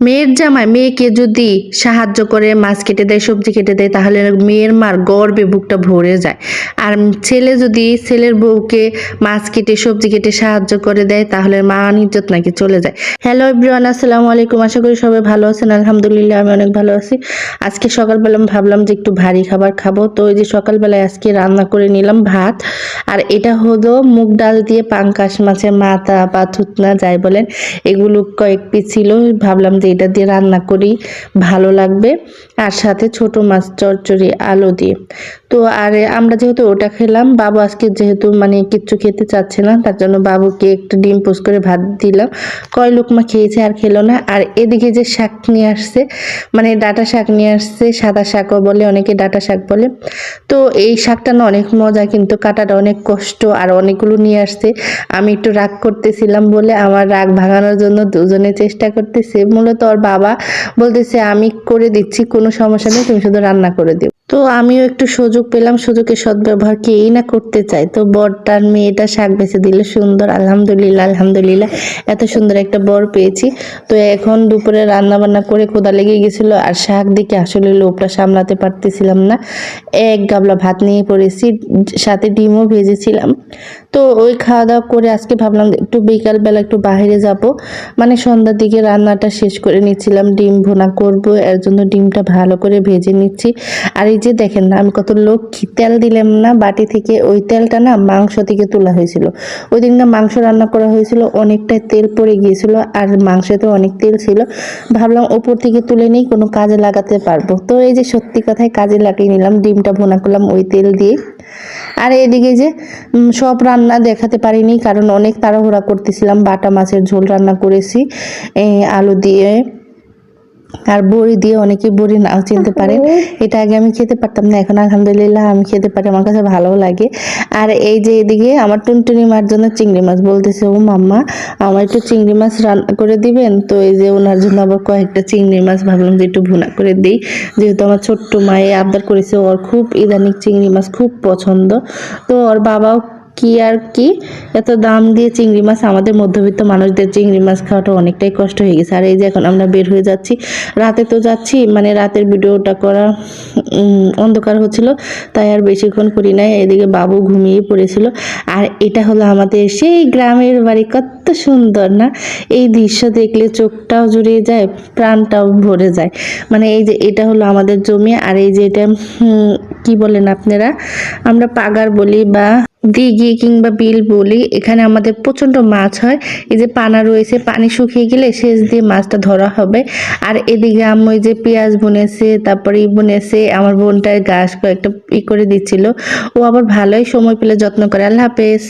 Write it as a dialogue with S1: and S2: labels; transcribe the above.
S1: মেয়ের জামাই মেয়েকে যদি সাহায্য করে, মাছ কেটে দেয়, সবজি কেটে দেয়, তাহলে মেয়ের মার গর্বে বুকটা ভরে যায়। আর ছেলে যদি ছেলের বউকে মাছ কেটে, সবজি কেটে সাহায্য করে দেয়, তাহলে মান ইজ্জত নাকি চলে যায়। হ্যালো এভরিওয়ান, আসসালামু আলাইকুম। আশা করি সবাই ভালো আছেন। আলহামদুলিল্লাহ, আমি অনেক ভালো আছি। আজকে সকালবেলা ভাবলাম যে একটু ভারী খাবার খাব। তো ওই যে সকালবেলায় আজকে রান্না করে নিলাম ভাত। আর এটা হলো মুগ ডাল দিয়ে পাঙ্কাশ মাছের মাথা বা থুতনা, যাই বলেন, এগুলো কয়েক পিস ছিল। ভাবলাম যে এটা দিয়ে রান্না করি, ভালো লাগবে। আর সাথে ছোট মাছ চচ্চড়ি আলু দিয়ে। তো আর আমরা যেহেতু ওটা খেলাম, বাবু আজকে যেহেতু মানে কিচ্ছু খেতে চাচ্ছে না, তার জন্য বাবুকে একটু ডিম পোস করে ভাত দিলাম। কয় লোকমা খেয়েছে আর খেলো না। আর এদিকে যে শাক নিয়ে আসছে মানে ডাটা শাক নিয়ে আসছে, সাদা শাকও বলে, অনেকে ডাটা শাক বলে। তো এই শাকটা না অনেক মজা, কিন্তু কাটাটা অনেক কষ্ট, আর অনেকগুলো নিয়ে আসছে। আমি একটু রাগ করতেছিলাম বলে, আমার রাগ ভাঙানোর জন্য দুজনে চেষ্টা করতেছে। মূলত ওর বাবা বলতেছে, আমি করে দিচ্ছি, কোনো সমস্যা নেই, তুমি শুধু রান্না করে দিও। তো আমিও একটু সুযোগ পেলাম, সুযোগের সদ্ব্যবহার কেই না করতে চাই? তো বরটার মেয়েটা শাক বেছে দিল, সুন্দর, আলহামদুলিল্লাহ আলহামদুলিল্লাহ, এত সুন্দর একটা বর পেয়েছি। তো এখন দুপুরে রান্না বান্না করে খোদা লেগে গেছিল, আর শাক দিকে আসলে লোভটা সামলাতে পারতেছিলাম না। এক গাবলা ভাত নিয়ে পড়েছি, সাথে ডিমও ভেজেছিলাম। তো ওই খাওয়া দাওয়া করে আজকে ভাবলাম একটু বিকালবেলা একটু বাইরে যাব। মানে সন্ধ্যার দিকে রান্নাটা শেষ করে নিচ্ছিলাম, ডিম ভুনা করব, এর জন্য ডিমটা ভালো করে ভেজে নিচ্ছি। আর এই যে দেখেন না, আমি কত লক্ষ্মী তেল দিলাম না, বাটি থেকে ওই তেলটা না মাংস থেকে তোলা হয়েছিল। ওই দিন না মাংস রান্না করা হয়েছিল অনেকটাই তেল পড়ে গিয়েছিল আর মাংসতে অনেক তেল ছিল। ভাবলাম ওপর থেকে তুলে নিই, কোনো কাজে লাগাতে পারব। তো এই যে সত্যি কথায় কাজে লাগিয়ে নিলাম, ডিমটা ভুনা করলাম ওই তেল দিয়ে। আর এদিকে যে সব রান্না দেখাতে পারিনি, কারণ অনেক তাড়াহুড়া করতেছিলাম। বাটা মাছের ঝোল রান্না করেছি আলু দিয়ে। আর বড়ি দিয়ে অনেকে বড়ি নাও চিনতে পারেন এটা আগে আমি খেতে পারতাম না এখন আলহামদুলিল্লাহ আমি খেতে পারি আমার কাছে ভালো লাগে। আর এই যে এদিকে আমার টুনটুনি মার জন্য চিংড়ি মাছ বলতেছে ও মাম্মা আমার একটু চিংড়ি মাছ রান্না করে দিবেন? তো এই যে ওনার জন্য আবার কয়েকটা চিংড়ি মাছ ভাবলাম যে একটু ভুনা করে দিই। যেহেতু আমার ছোট্ট মায়ে আবদার করেছে ওর খুব ইদানিক চিংড়ি মাছ খুব পছন্দ। তো ওর বাবাও কি আর কি? এত দাম দিয়ে চিংড়ি মাছ আমাদের মধ্যবিত্ত মানুষদের চিংড়ি মাছ খাওয়াটা অনেকটাই কষ্ট হয়ে গেছে। আর এই যে এখন আমরা বের হয়ে যাচ্ছি, রাতে তো যাচ্ছি মানে রাতের ভিডিওটা করা অন্ধকার হচ্ছিল, তাই আর বেশিক্ষণ করি নাই, এদিকে বাবু ঘুমিয়ে পড়েছিল। আর এটা হলো আমাদের সেই গ্রামের বাড়ি, কত সুন্দর না? এই দৃশ্য দেখলে চোখটাও জুড়িয়ে যায়, প্রাণটাও ভরে যায়। মানে এই যে এটা হলো আমাদের জমি, আর এই যে এটা কি বলেন আপনারা? আমরা পাগার বলি বা দিঘি কিংবা বিল বলি। এখানে আমাদের প্রচণ্ড মাছ হয়। এই যে পানা রয়েছে, পানি শুকিয়ে গেলে শেষ দিয়ে মাছটা ধরা হবে। আর এদিকে আমি যে পেঁয়াজ বুনেছে, তারপরে ই বুনেছে। আমার বোনটার গাছ কয়েকটা ই করে দিচ্ছিল। ও আবার ভালোই সময় পেলে যত্ন করে। আল্লাহ হাফেজ।